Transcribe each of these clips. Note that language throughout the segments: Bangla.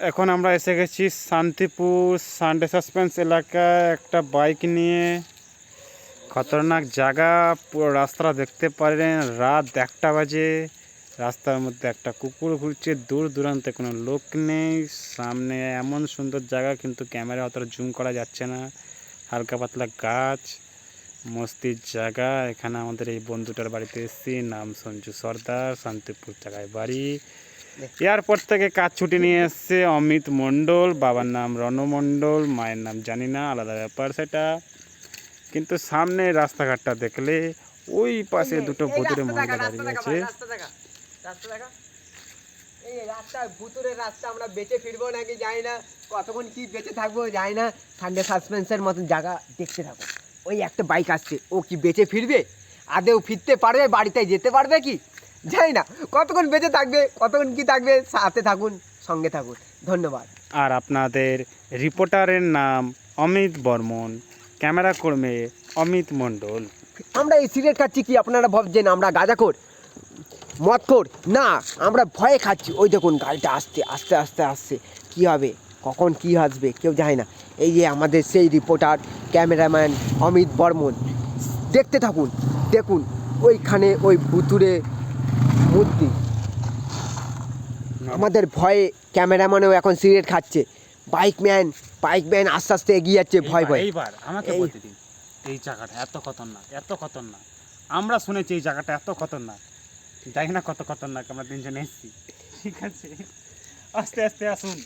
এখন আমরা এসে গেছি শান্তিপুর সানডে সাসপেন্স এলাকায় একটা বাইক নিয়ে। খতরনাক জায়গা, পুরো রাস্তাটা দেখতে পারেন। রাত একটা বাজে, রাস্তার মধ্যে একটা কুকুর ঘুরছে। দূর দূরান্তে কোনো লোক নেই। সামনে এমন সুন্দর জায়গা, কিন্তু ক্যামেরা অতটা জুম করা যাচ্ছে না। হালকা পাতলা গাছ মস্তির জায়গা। এখানে আমাদের এই বন্ধুটার বাড়িতে এসেছি। নাম সঞ্জু সর্দার, শান্তিপুর জায়গায় বাড়ি। এয়ারপোর্ট থেকে কাজ ছুটি নিয়ে এসছে অমিত মণ্ডল বাবার নাম রণ মণ্ডল মায়ের নাম জানি না আলাদা ব্যাপার সেটা। কিন্তু সামনে রাস্তাঘাটটা দেখলে ওই পাশে দুটো ভুতুরে মহিলা দাঁড়িয়ে আছে। এই রাস্তা ভুতুরের রাস্তা আমরা বেঁচে ফিরবো নাকি জানি না কতক্ষণ কি বেঁচে থাকব জানি না। সানডে সাসপেন্সের মতো জায়গা দেখতে থাকো। ওই একটা বাইক আসছে ও কি বেঁচে ফিরবে? আদেও ফিরতে পারবে? বাড়িতে যেতে পারবে কি? জানি না। কতক্ষণ বেঁচে থাকবে কতক্ষণ কি থাকবে সাথে থাকুন সঙ্গে থাকুন। ধন্যবাদ। আর আপনাদের রিপোর্টারের নাম অমিত বর্মন ক্যামেরা কর্মী অমিত মণ্ডল। আমরা এই সিগারেট খাচ্ছি কি আপনারা ভাবছেন আমরা গাঁজাখোর? মদখোর? না আমরা ভয়ে খাচ্ছি। ওই দেখুন গাড়িটা আসতে আস্তে আস্তে আসছে। কি হবে? কখন কি আসবে? কেউ জানে না। এই যে আমাদের সেই রিপোর্টার ক্যামেরাম্যান অমিত বর্মন। দেখতে থাকুন দেখুন ওইখানে ওই ভুতুরে মূর্তি আমাদের ভয়ে ক্যামেরাম্যানও এখন সিগারেট খাচ্ছে। বাইক ম্যান বাইক ম্যান আস্তে আস্তে এগিয়ে যাচ্ছে ভয় ভয়। এইবার আমাকে বলতে দিন এই জায়গাটা এত খতরনাক এত খতরনাক। আমরা শুনেছি এই জায়গাটা এত খতরনাক। জানি না কত খতরনাক আমরা তিনজন এসেছি। ঠিক আছে? আস্তে আস্তে আসুন।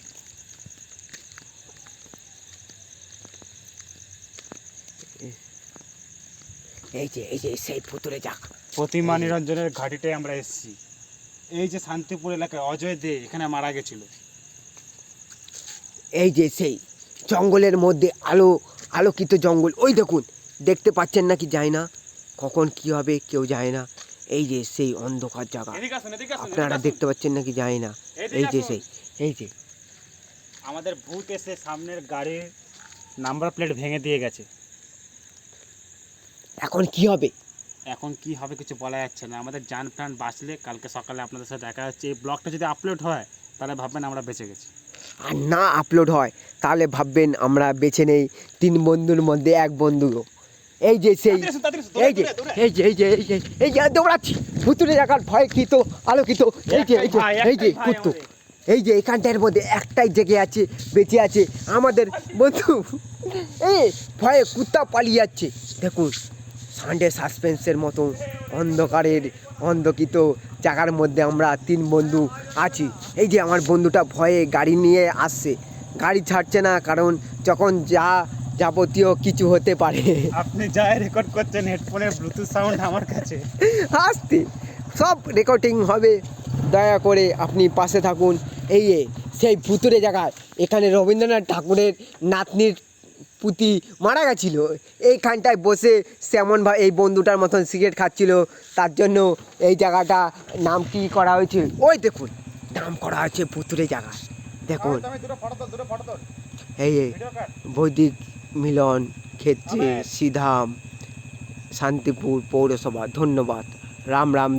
এই যে এই যে সেই ভুতুরে যাক। প্রতিমা নিরঞ্জনের ঘাটিটায় আমরা এসেছি। এই যে শান্তিপুর এলাকায় অজয় দে এখানে মারা গেছিল। এই যে সেই জঙ্গলের মধ্যে আলো আলোকিত জঙ্গল ওই দেখুন দেখতে পাচ্ছেন নাকি যায় না? কখন কি হবে কেউ যায় না। এই যে সেই অন্ধকার জায়গা। আপনারা দেখতে পাচ্ছেন নাকি যায় না? এই যে সেই এই যে। আমাদের ভূত এসে সামনের গাড়ির নাম্বার প্লেট ভেঙে দিয়ে গেছে। এখন কি হবে? এখন কি হবে কিছু বলা যাচ্ছে না। আমাদের যান প্রাণ বাঁচলে কালকে সকালে আপনাদের সাথে দেখা যাচ্ছে এই ব্লগটা যদি আপলোড হয় তাহলে ভাববেন আমরা বেঁচে গেছি। আর না আপলোড হয় তাহলে ভাববেন আমরা বেছে নেই তিন বন্ধুর মধ্যে এক বন্ধু। এই যে সেই এই যে এই যে এই যে এই যে এই যে দৌড়াচ্ছি। ভুতুরে জায়গার ভয় কৃত আলোকিত। এই যে এই যে এই যে কুত্তু। এই যে এখানটার মধ্যে একটাই জেগে আছে বেঁচে আছে। আমাদের বন্ধু এই ভয়ে কুত্তা পালিয়ে যাচ্ছে। দেখুন সানডে সাসপেন্সের মতো অন্ধকারের অন্ধকিত জায়গার মধ্যে আমরা তিন বন্ধু আছি। এই যে আমার বন্ধুটা ভয়ে গাড়ি নিয়ে আসছে। গাড়ি ছাড়ছে না কারণ যখন যা যাবতীয় কিছু হতে পারে। আপনি যাই রেকর্ড করছেন হেডফোনের ব্লুটুথ সাউন্ড আমার কাছে। আসতে। সব রেকর্ডিং হবে। দয়া করে আপনি পাশে থাকুন। এই সেই ভুতুরে জায়গায় এখানে রবীন্দ্রনাথ ঠাকুরের নাতনির পুতি মারা গেছিল। এইখানটায় বসে সেমনভাবে এই বন্ধুটার মতন সিগারেট খাচ্ছিল। তার জন্য এই জায়গাটা নাম কি করা হয়েছে? ওই দেখুন নাম করা হয়েছে ভুতুরে জায়গা। দেখুন। এই বৈদিক মিলন ক্ষেত্রে সিধাম শান্তিপুর পৌরসভা ধন্যবাদ। রাম রাম।